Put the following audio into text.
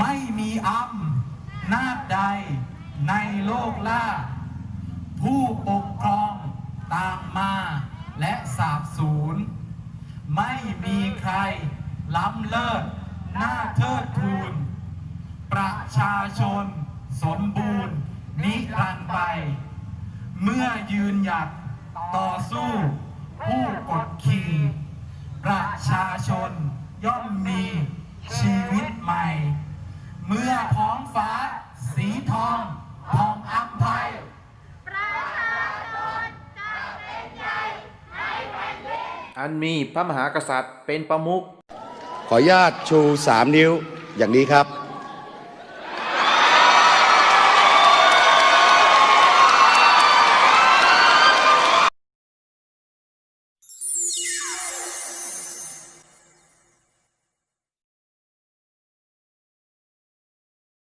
ไม่มีอำนาจใดในโลกล่า ผู้ปกครองตามมาและสาบสูญไม่มีใครล้ำเลิศหน้าเทิดทูน ประชาชนสมบูรณ์ นิรันดร์ไป เมื่อยืนหยัดต่อสู้ ผู้กดขี่ประชาชนย่อมมี อท้องฟ้า สีทองทองอัมภัยอันมีพระมหากษัตริย์เป็นประมุขขออนุญาตชูสามนิ้วอย่างนี้ครับ